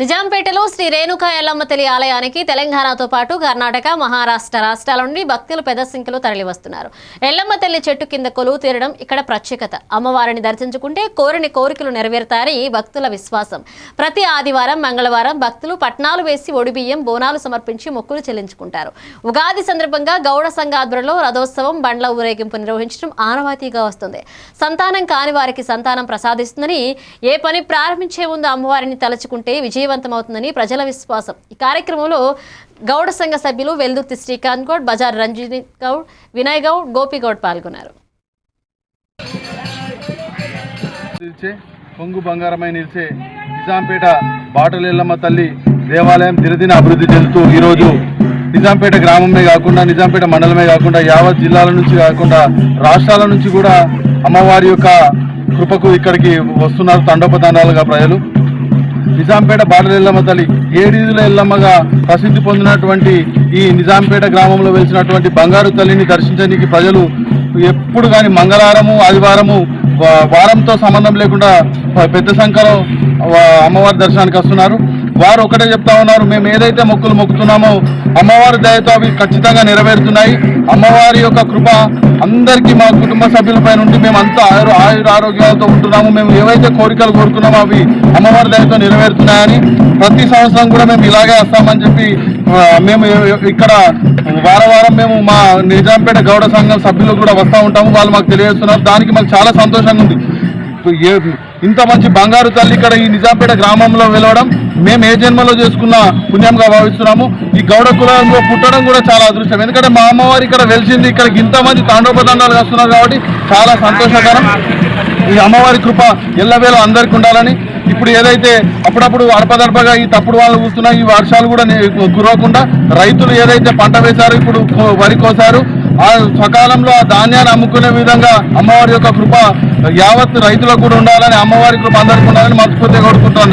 నిజాంపేటలో శ్రీ రేణుకా ఎల్లమ్మ తల్లి ఆలయానికి తెలంగాణతో పాటు కర్ణాటక మహారాష్ట్ర రాష్ట్రాల నుండి భక్తులు పెద్ద సంఖ్యలో తరలివస్తున్నారు. ఎల్లమ్మ తల్లి చెట్టు కింద కొలువు తీరడం ఇక్కడ ప్రత్యేకత. అమ్మవారిని దర్శించుకుంటే కోరిని కోరికలు నెరవేరుతారని భక్తుల విశ్వాసం. ప్రతి ఆదివారం మంగళవారం భక్తులు పట్నాలు వేసి ఒడిబియ్యం బోనాలు సమర్పించి మొక్కులు చెల్లించుకుంటారు. ఉగాది సందర్భంగా గౌడ సంఘ రథోత్సవం బండ్ల ఊరేగింపు నిర్వహించడం ఆనవాతీగా వస్తుంది. సంతానం కాని వారికి సంతానం ప్రసాదిస్తుందని ఏ పని ప్రారంభించే ముందు అమ్మవారిని తలుచుకుంటే విజయవంతమవుతుందని ప్రజల విశ్వాసం. ఈ కార్యక్రమంలో గౌడ సంఘ సభ్యులు వెల్దుర్తి శ్రీకాంత్ గౌడ్ బజార్ రంజిత్ గౌడ్ వినయ్ గౌడ్ గోపిగౌడ్ పాల్గొన్నారు. పొంగు బంగారమై నిలిచే నిజాంపేట బాటలెల్లమ్మ తల్లి దేవాలయం దినదిన అభివృద్ధి చెందుతూ ఈరోజు నిజాంపేట గ్రామమే కాకుండా నిజాంపేట మండలమే కాకుండా యావత్ జిల్లాల నుంచి కాకుండా రాష్ట్రాల నుంచి కూడా అమ్మవారి యొక్క కృపకు ఇక్కడికి వస్తున్నారు తండోపతండాలుగా ప్రజలు. నిజాంపేట బాటల ఎల్లమ్మ తల్లి ఏడీదుల ఎల్లమ్మగా ప్రసిద్ధి పొందినటువంటి ఈ నిజాంపేట గ్రామంలో వెలిసినటువంటి బంగారు తల్లిని దర్శించడానికి ప్రజలు ఎప్పుడు కానీ మంగళవారము ఆదివారము వారంతో సంబంధం లేకుండా పెద్ద సంఖ్యలో అమ్మవారి దర్శనానికి వస్తున్నారు. వారు ఒకటే చెప్తా ఉన్నారు మేము ఏదైతే మొక్కులు మొక్కుతున్నామో అమ్మవారి దయతో అవి ఖచ్చితంగా నెరవేరుతున్నాయి. అమ్మవారి యొక్క కృప అందరికీ మా కుటుంబ సభ్యులపై నుండి మేము అంతా ఆయుర ఆయుర ఆరోగ్యాలతో ఉంటున్నాము. మేము ఏవైతే కోరికలు కోరుకున్నామో అవి అమ్మవారి దయతో నెరవేరుతున్నాయని ప్రతి సంవత్సరం కూడా మేము ఇలాగే వస్తామని చెప్పి మేము ఇక్కడ వారం వారం మేము మా నిజాంపేట గౌడ సంఘం సభ్యులు కూడా వస్తూ ఉంటాము. వాళ్ళు మాకు తెలియజేస్తున్నారు. దానికి మాకు చాలా సంతోషంగా ఉంది. ఇంత మంచి బంగారు తల్లి ఇక్కడ ఈ నిజాంపేట గ్రామంలో వెలవడం మేము ఏ జన్మలో చేసుకున్న పుణ్యంగా భావిస్తున్నాము ఈ గౌడ కులంలో పుట్టడం కూడా చాలా అదృష్టం. ఎందుకంటే మా అమ్మవారి ఇక్కడ వెలిసింది ఇక్కడ ఇంతమంది తాండోపతండాలు వస్తున్నారు కాబట్టి చాలా సంతోషకరం. ఈ అమ్మవారి కృప ఎల్లవేళ అందరికీ ఉండాలని. ఇప్పుడు ఏదైతే అప్పుడప్పుడు అడపదడపగా ఈ తప్పుడు వాళ్ళు కూస్తున్నా ఈ వర్షాలు కూడా నే- కురవకుండా రైతులు ఏదైతే పంట వేశారో ఇప్పుడు వరి కోసారు ఆ సకాలంలో ఆ ధాన్యాన్ని అమ్ముకునే విధంగా అమ్మవారి యొక్క కృప యావత్ రైతులకు కూడా ఉండాలని అమ్మవారి కృప అందరికీ ఉండాలని మనస్ఫూర్తిగా కోరుకుంటాను